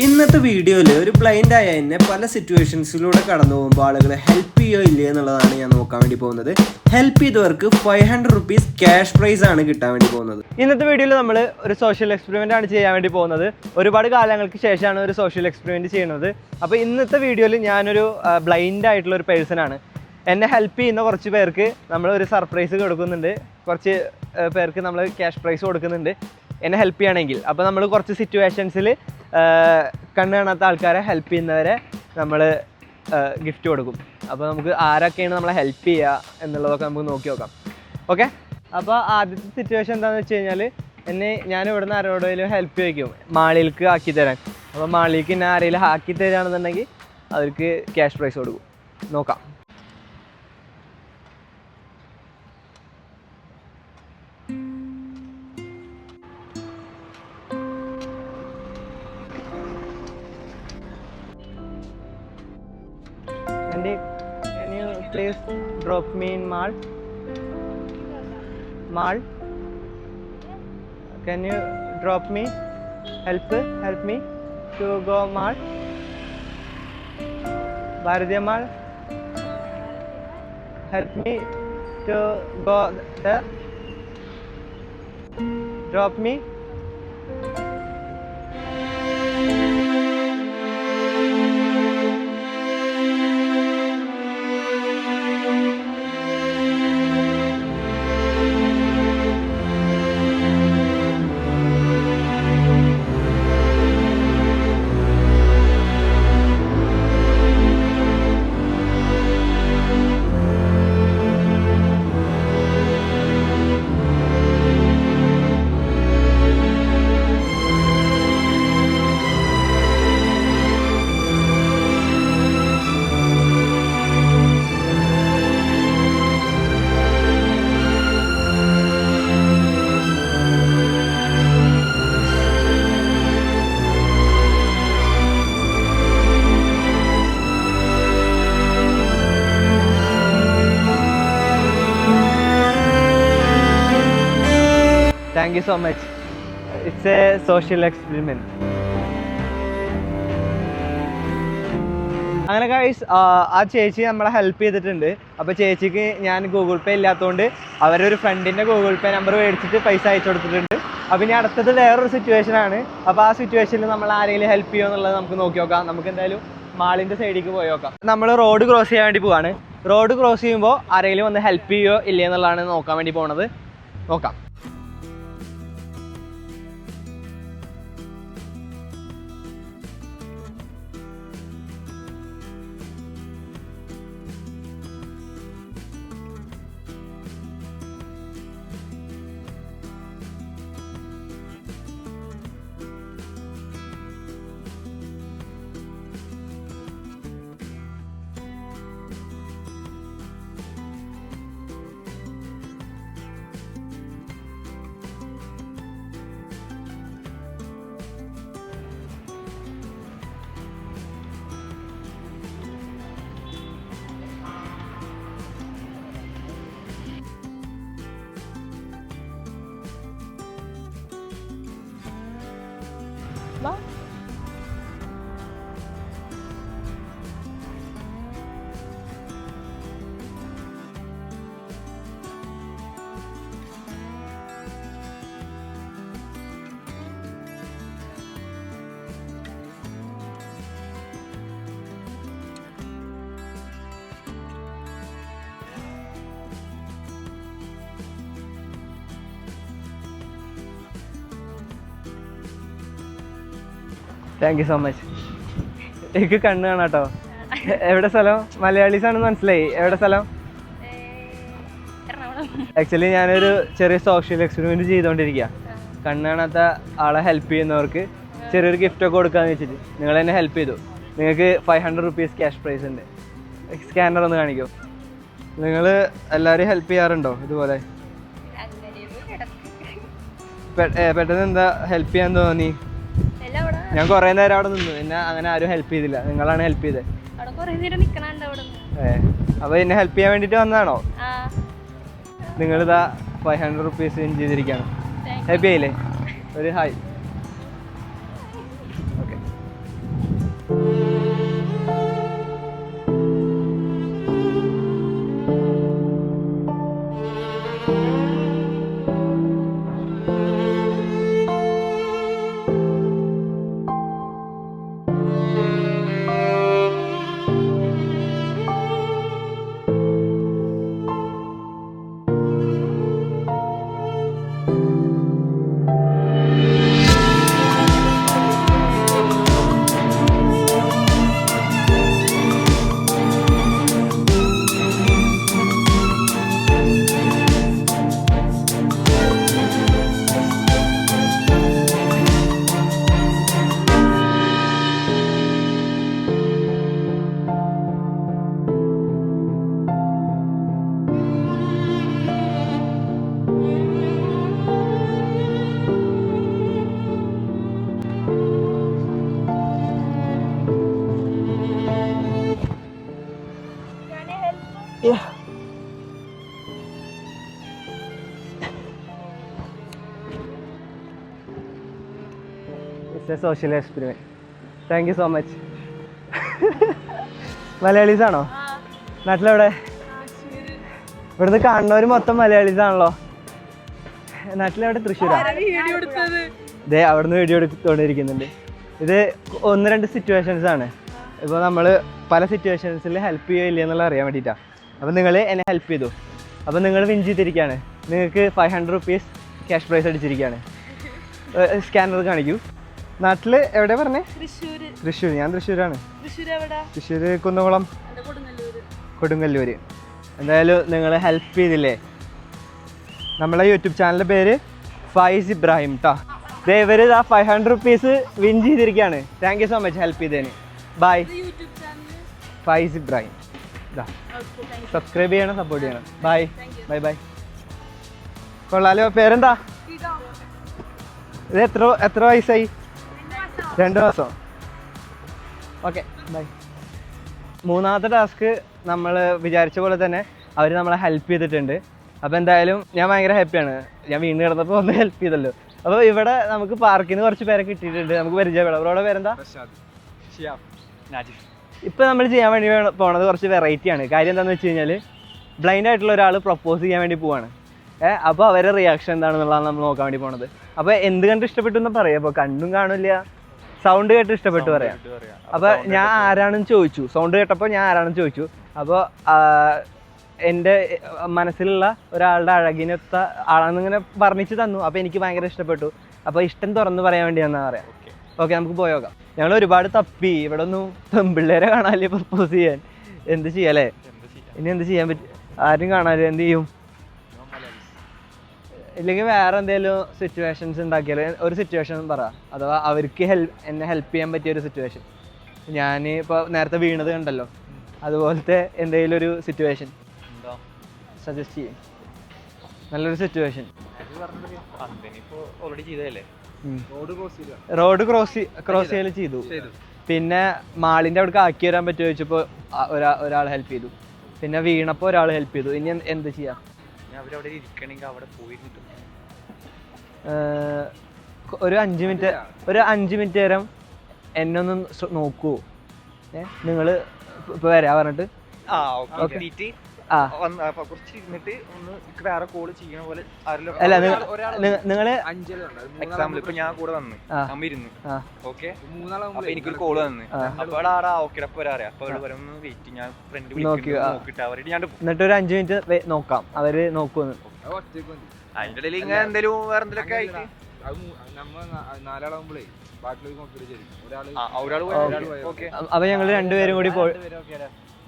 ഇന്നത്തെ വീഡിയോയിൽ ഒരു ബ്ലൈൻഡ് ആയ എന്നെ പല സിറ്റുവേഷൻസിലൂടെ കടന്നു പോകുമ്പോൾ ആളുകൾ ഹെൽപ്പ് ചെയ്യോ ഇല്ലേ എന്നുള്ളതാണ് ഞാൻ നോക്കാൻ വേണ്ടി പോകുന്നത്. ഹെൽപ്പ് ചെയ്തവർക്ക് five hundred rupees cash prize ആണ് കിട്ടാൻ വേണ്ടി പോകുന്നത്. ഇന്നത്തെ വീഡിയോയിൽ നമ്മൾ ഒരു സോഷ്യൽ എക്സ്പെരിമെന്റ് ആണ് ചെയ്യാൻ വേണ്ടി പോകുന്നത്. ഒരുപാട് കാലങ്ങൾക്ക് ശേഷമാണ് ഒരു സോഷ്യൽ എക്സ്പെരിമെന്റ് ചെയ്യുന്നത്. അപ്പോൾ ഇന്നത്തെ വീഡിയോയിൽ ഞാനൊരു ബ്ലൈൻഡ് ആയിട്ടുള്ള ഒരു പേഴ്സൺ ആണ്. എന്നെ ഹെൽപ്പ് ചെയ്യുന്ന കുറച്ച് പേർക്ക് നമ്മൾ ഒരു സർപ്രൈസ് കൊടുക്കുന്നുണ്ട്. കുറച്ച് പേർക്ക് നമ്മൾ ക്യാഷ് പ്രൈസ് കൊടുക്കുന്നുണ്ട്. എന്നെ ഹെൽപ്പ് ചെയ്യണമെങ്കിൽ. അപ്പോൾ നമ്മൾ കുറച്ച് സിറ്റുവേഷൻസിൽ കണ്ണ് കാണാത്ത ആൾക്കാരെ ഹെൽപ്പ് ചെയ്യുന്നവരെ നമ്മൾ ഗിഫ്റ്റ് കൊടുക്കും. അപ്പോൾ നമുക്ക് ആരൊക്കെയാണ് നമ്മളെ ഹെൽപ്പ് ചെയ്യുക എന്നുള്ളതൊക്കെ നമുക്ക് നോക്കി നോക്കാം. ഓക്കെ അപ്പോൾ ആദ്യത്തെ സിറ്റുവേഷൻ എന്താണെന്ന് വെച്ച് കഴിഞ്ഞാൽ എന്നെ ഞാൻ ഇവിടെ നിന്ന് ആരോടെങ്കിലും ഹെൽപ്പ് ചോദിക്കും. മാളിയിലേക്ക് ആക്കി തരാൻ. അപ്പോൾ മാളിയിലേക്ക് എന്നെ ആരെങ്കിലും ആക്കി തരാണെന്നുണ്ടെങ്കിൽ അവർക്ക് ക്യാഷ് പ്രൈസ് കൊടുക്കും. നോക്കാം. Mall? Can you drop me? Help, help me to go Mal? Bharatiya Mal? Help me to go there? Drop me? You so much. It's a social experiment. അങ്ങനെ ഗൈസ് ആ ചേച്ചി നമ്മളെ ഹെൽപ്പ് ചെയ്തിട്ടുണ്ട്. അപ്പോൾ ചേച്ചിക്ക് ഞാൻ ഗൂഗിൾ പേ ഇല്ലാത്തതുകൊണ്ട് അവരൊരു ഫ്രണ്ടിന്റെ ഗൂഗിൾ പേ നമ്പർ മേടിച്ചിട്ട് പൈസ അയച്ചു കൊടുത്തിട്ടുണ്ട്. അപ്പോൾ ഇനി അടുത്തത് വേറൊരു സിറ്റുവേഷൻ ആണ്. അപ്പോൾ ആ സിറ്റുവേഷനിൽ നമ്മൾ ആരെങ്കിലും ഹെൽപ്പ് ചെയ്യുമോ എന്നുള്ളത് നമുക്ക് നോക്കി നോക്കാം. നമുക്ക് എന്തായാലും മാളിന്റെ സൈഡിലേക്ക് പോയി നോക്കാം. നമ്മൾ റോഡ് ക്രോസ് ചെയ്യാൻ വേണ്ടി പോവാണ്. റോഡ് ക്രോസ് ചെയ്യുമ്പോൾ ആരെങ്കിലും വന്ന് ഹെൽപ്പ് ചെയ്യുമോ ഇല്ലേ എന്നുള്ളതാണ് നോക്കാൻ വേണ്ടി പോണത്. നോക്കാം. 吗？താങ്ക് യു സോ മച്ച് എനിക്ക് കണ്ണ് കാണാട്ടോ. എവിടെ സ്ഥലം? മലയാളീസ് ആണെന്ന് മനസ്സിലായി. എവിടെ സ്ഥലം? ആക്ച്വലി ഞാനൊരു ചെറിയ സോഷ്യൽ എക്സ്പെരിമെന്റ് ചെയ്തുകൊണ്ടിരിക്കുക കണ്ണ് കാണാത്ത ആളെ ഹെൽപ്പ് ചെയ്യുന്നവർക്ക് ചെറിയൊരു ഗിഫ്റ്റ് ഒക്കെ കൊടുക്കാന്ന് വെച്ചിട്ട് നിങ്ങൾ എന്നെ ഹെൽപ്പ് ചെയ്തു. നിങ്ങൾക്ക് five hundred rupees cash prize ഉണ്ട്. സ്കാനർ ഒന്ന് കാണിക്കോ. നിങ്ങൾ എല്ലാവരും ഹെൽപ്പ് ചെയ്യാറുണ്ടോ ഇതുപോലെ? പെട്ടെന്ന് എന്താ ഹെൽപ്പ് ചെയ്യാൻ തോന്നി? ഞാൻ കുറെ നേരം അവിടെ നിന്നു. പിന്നെ അങ്ങനെ ആരും ഹെൽപ്പ് ചെയ്തില്ല. നിങ്ങളാണ് ഹെൽപ്പ് ചെയ്തത് അപ്പൊ എന്നെ ഹെൽപ്പ് ചെയ്യാൻ വേണ്ടിട്ട് വന്നതാണോ? നിങ്ങളിതാ ഫൈവ് ഹൺഡ്രഡ് റുപ്പീസ് ചെയ്തിരിക്കുകയാണ് ഹാപ്പി ആയില്ലേ? ഒരു hi it's a social experiment thank you so much Malayalees ആണോ നാട്ടിലെവിടെ? ഇവിടുന്ന് കാണുന്നവർ മൊത്തം മലയാളീസ് ആണല്ലോ നാട്ടിലെവിടെ? തൃശ്ശൂരാ? ഇതേ അവിടുന്ന് വീഡിയോ എടുത്തോണ്ടിരിക്കുന്നുണ്ട് ഇത് ഒന്ന് രണ്ട് സിറ്റുവേഷൻസ് ആണ്. ഇപ്പോൾ നമ്മൾ പല സിറ്റുവേഷൻസിൽ ഹെൽപ്പ് ചെയ്യുക ഇല്ലയെന്നുള്ള അറിയാൻ വേണ്ടിയിട്ടാണ് അപ്പോൾ നിങ്ങൾ എന്നെ ഹെൽപ്പ് ചെയ്തു. അപ്പോൾ നിങ്ങൾ വിൻ ചെയ്തിരിക്കുകയാണ് നിങ്ങൾക്ക് five hundred rupees cash prize അടിച്ചിരിക്കുകയാണ് scanner കാണിക്കൂ. നാട്ടിൽ എവിടെ പറഞ്ഞേ? തൃശ്ശൂർ ഞാൻ തൃശ്ശൂരാണ്. തൃശ്ശൂർ കുന്നകുളം. കൊടുങ്ങല്ലൂർ എന്തായാലും നിങ്ങൾ ഹെൽപ്പ് ചെയ്തില്ലേ? നമ്മളെ യൂട്യൂബ് ചാനലിന്റെ പേര് ഫൈസ് ഇബ്രാഹിം ടാ ഇവർ ആ ഫൈവ് ഹൺഡ്രഡ് റുപ്പീസ് വിൻ ചെയ്തിരിക്കുകയാണ് thank you so much help ചെയ്തതിന്. ബൈ ഫൈസ് ഇബ്രാഹിം. ഇതാ സബ്സ്ക്രൈബ് ചെയ്യണം സപ്പോർട്ട് ചെയ്യണം. ബൈ ബൈ ബൈ കൊള്ളാലോ പേരെന്താ? ഇത്. എത്ര എത്ര വയസ്സായി? രണ്ട് മാസം. ഓക്കെ ബൈ മൂന്നാമത്തെ ടാസ്ക് നമ്മൾ വിചാരിച്ച പോലെ തന്നെ അവർ നമ്മളെ ഹെൽപ്പ് ചെയ്തിട്ടുണ്ട്. അപ്പോൾ എന്തായാലും ഞാൻ ഭയങ്കര ഹാപ്പിയാണ് ഞാൻ വീണ്ടും കിടന്നപ്പോൾ ഒന്ന് ഹെൽപ്പ് ചെയ്തല്ലോ. അപ്പോൾ ഇവിടെ നമുക്ക് പാർക്കിൽ നിന്ന് കുറച്ച് പേരെ കിട്ടിയിട്ടുണ്ട്. നമുക്ക് പരിചയപ്പെടാം. അവരോടെ പേരെന്താ? ഇപ്പം നമ്മൾ ചെയ്യാൻ വേണ്ടി വേണ- പോണത് കുറച്ച് വെറൈറ്റി ആണ്. കാര്യം എന്താണെന്ന് വെച്ച് കഴിഞ്ഞാൽ ബ്ലൈൻഡ് ആയിട്ടുള്ള ഒരാൾ പ്രപ്പോസ് ചെയ്യാൻ വേണ്ടി പോവാണ്. ഏഹ് അപ്പോൾ അവരെ റിയാക്ഷൻ എന്താണെന്നുള്ളതാണ് നമ്മൾ നോക്കാൻ വേണ്ടി പോണത്. അപ്പോൾ എന്ത് കണ്ട് ഇഷ്ടപ്പെട്ടു എന്ന് പറയാം. അപ്പോൾ കണ്ടും കാണില്ല. സൗണ്ട് കേട്ട് ഇഷ്ടപ്പെട്ടു പറയാം. അപ്പോൾ ഞാൻ ആരാണെന്ന് ചോദിച്ചു. സൗണ്ട് കേട്ടപ്പോൾ ഞാൻ ആരാണെന്ന് ചോദിച്ചു. അപ്പോൾ എന്റെ മനസ്സിലുള്ള ഒരാളുടെ അഴകിനൊത്ത ആളാണെന്നിങ്ങനെ വർണിച്ച് തന്നു. അപ്പോൾ എനിക്ക് ഭയങ്കര ഇഷ്ടപ്പെട്ടു. അപ്പോൾ ഇഷ്ടം തുറന്ന് പറയാൻ വേണ്ടി എന്നാ പറയാം. ഓക്കെ നമുക്ക് പോയോക്കാം. ഞങ്ങൾ ഒരുപാട് തപ്പി. ഇവിടെ ഒന്നും പെമ്പിള്ളേരെ കാണാല്ലേ പ്രപ്പോസ് ചെയ്യാൻ? എന്ത് ചെയ്യാല്ലേ ഇനി എന്ത് ചെയ്യാൻ പറ്റും? ആരും കാണാല്ലേ എന്ത് ചെയ്യും? ഇല്ലെങ്കിൽ വേറെ എന്തെങ്കിലും സിറ്റുവേഷൻസ് ഉണ്ടാക്കിയാൽ ഒരു സിറ്റുവേഷൻ പറ. അഥവാ അവർക്ക് ഹെൽപ്പ് എന്നെ ഹെൽപ്പ് ചെയ്യാൻ പറ്റിയ ഒരു സിറ്റുവേഷൻ ഞാൻ ഇപ്പോൾ നേരത്തെ വീണത് കണ്ടല്ലോ. അതുപോലത്തെ എന്തെങ്കിലും ഒരു സിറ്റുവേഷൻ സജസ്റ്റ് ചെയ്യും. നല്ലൊരു സിറ്റുവേഷൻ ഓൾറെഡി ചെയ്തതല്ലേ? റോഡ് ക്രോസ് ക്രോസ് ചെയ്യൽ ചെയ്തു. പിന്നെ മാളിന്റെ അവിടെ ആക്കി വരാൻ പറ്റുമോ ചോദിച്ചപ്പോ ഒരാ ഒരാൾ ഹെൽപ്പ് ചെയ്തു. പിന്നെ വീണപ്പോ ഒരാൾ ഹെൽപ്പ് ചെയ്തു. ഇനി എന്ത് ചെയ്യാം? ഒരു അഞ്ച് മിനിറ്റ് ഒരു അഞ്ച് മിനിറ്റ് നേരം എന്നെ ഒന്ന് നോക്കൂ. നിങ്ങൾ ഇപ്പോൾ വരാ പറഞ്ഞിട്ട്. ആ. ഓക്കെ നിങ്ങൾ എക്സാമ്പിൾ ഇപ്പൊ ഞാൻ കൂടെ വന്ന്. അമ്മ ഓക്കെ എനിക്കൊരു കോൾ വന്ന്. അപ്പൊ ആടാ ഓക്കെ എന്നിട്ട് ഒരു അഞ്ചു മിനിറ്റ് നോക്കാം. അവർ നോക്കുമെന്ന് അതിന്റെ ഇടയിൽ ഇങ്ങനെ എന്തെങ്കിലും വേറെ എന്തെങ്കിലും അപ്പൊ ഞങ്ങൾ രണ്ടുപേരും കൂടി പോയി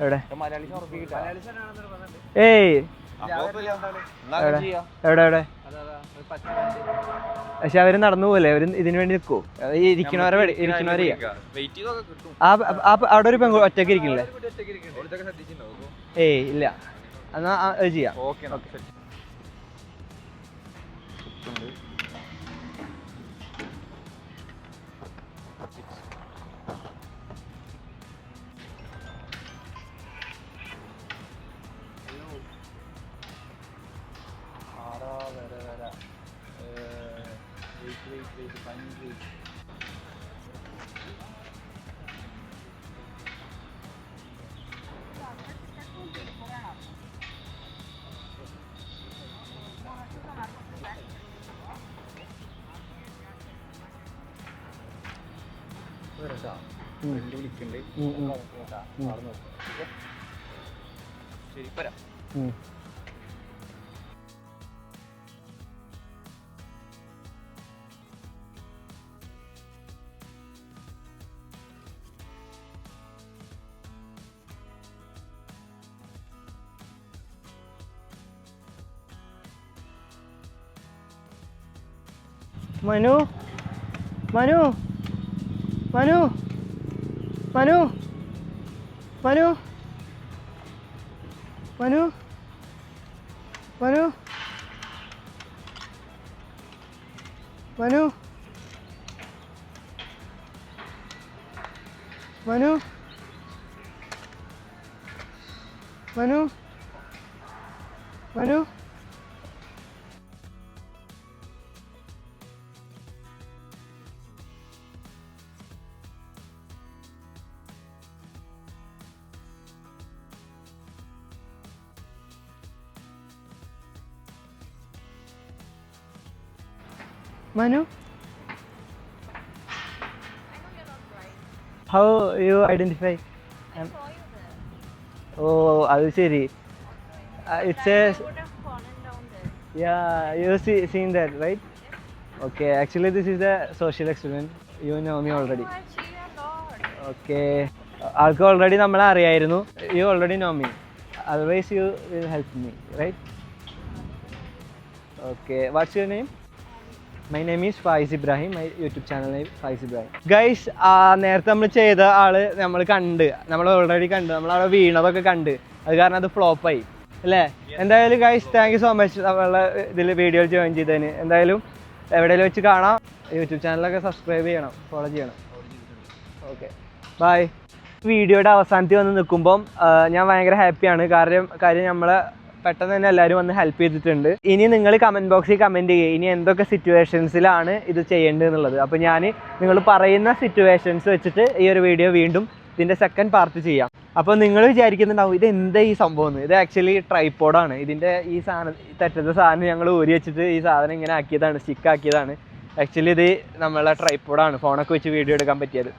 എവിടെ? ഏയ്. എവിടെ? എവിടെ പക്ഷെ അവർ നടന്നു പോലെ അവർ ഇതിനു വേണ്ടി നിൽക്കൂ ഇരിക്കണവരെ ഇരിക്കണവരെ അവിടെ ഒരു പെങ്കു ഒറ്റയ്ക്ക് ഇരിക്കില്ലേ? ഏയ് ഇല്ല. എന്നാ അത് ചെയ്യാം. Okay okay. ശരി വരാം. മനു? മനു? മനു. മനു. മനു. മനു. മനു. മനു. മനു. മനു. മനു. വരൂ how you identify oh ഓ അത് ശരി it's a would have fallen down there. Yeah, you see seen that, right? Okay, actually this is a social experiment. You know me already. Oh. Okay. ആൾക്ക് already നമ്മളെ അറിയായിരുന്നു you already know me otherwise you will help me right okay what's your name my name is Faiz Ibrahim my YouTube channel name Faiz Ibrahim guys നേരത്തെ നമ്മൾ ചെയ്ത ആൾ നമ്മൾ കണ്ട്. നമ്മൾ already കണ്ട്. നമ്മൾ അവിടെ വീണതൊക്കെ കണ്ട്. അത് കാരണം അത് ഫ്ലോപ്പായി അല്ലേ? എന്തായാലും guys thank you so much നമ്മളെ ഇതിൽ വീഡിയോ ജോയിൻ ചെയ്തതിന്. എന്തായാലും എവിടെയെങ്കിലും വെച്ച് കാണാം. യൂട്യൂബ് ചാനലൊക്കെ സബ്സ്ക്രൈബ് ചെയ്യണം. ഫോളോ ചെയ്യണം. ഓക്കെ ബൈ വീഡിയോയുടെ അവസാനത്തിൽ വന്ന് നിൽക്കുമ്പം ആ, ഞാൻ ഭയങ്കര ഹാപ്പിയാണ് കാരണം കാര്യം നമ്മളെ പെട്ടെന്ന് തന്നെ എല്ലാവരും വന്ന് ഹെൽപ്പ് ചെയ്തിട്ടുണ്ട്. ഇനി നിങ്ങൾ കമന്റ് ബോക്സിൽ കമന്റ് ചെയ്യുക. ഇനി എന്തൊക്കെ സിറ്റുവേഷൻസിലാണ് ഇത് ചെയ്യേണ്ടത് എന്നുള്ളത് അപ്പോൾ ഞാൻ നിങ്ങൾ പറയുന്ന സിറ്റുവേഷൻസ് വെച്ചിട്ട് ഈ ഒരു വീഡിയോ വീണ്ടും ഇതിന്റെ സെക്കൻഡ് പാർട്ട് ചെയ്യാം. അപ്പോൾ നിങ്ങൾ വിചാരിക്കുന്നുണ്ടാവും ഇത് എന്താ ഈ സംഭവം? എന്ന് ഇത് ആക്ച്വലി ട്രൈപ്പോഡാണ് ഇതിന്റെ ഈ സാധനം തെറ്റത്ത സാധനം ഞങ്ങൾ ഊരി വെച്ചിട്ട് ഈ സാധനം ഇങ്ങനെ ആക്കിയതാണ് സ്റ്റിക്ക് ആക്കിയതാണ്. ആക്ച്വലി ഇത് നമ്മളെ ട്രൈപ്പോഡാണ് ഫോണൊക്കെ വെച്ച് വീഡിയോ എടുക്കാൻ പറ്റിയത്.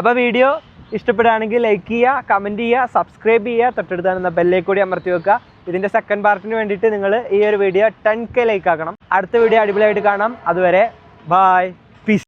അപ്പോൾ വീഡിയോ ഇഷ്ടപ്പെടുകയാണെങ്കിൽ ലൈക്ക് ചെയ്യുക കമന്റ് ചെയ്യുക സബ്സ്ക്രൈബ് ചെയ്യുക തൊട്ടടുത്താണ് ബെല്ലേക്ക് കൂടി അമർത്തി വെക്കുക. ഇതിന്റെ സെക്കൻഡ് പാർട്ടിന് വേണ്ടിയിട്ട് നിങ്ങൾ ഈ ഒരു വീഡിയോ ടെൻ കെ ലൈക്ക് ആക്കണം. അടുത്ത വീഡിയോ അടിപൊളിയായിട്ട് കാണാം. അതുവരെ ബായ് പീസ്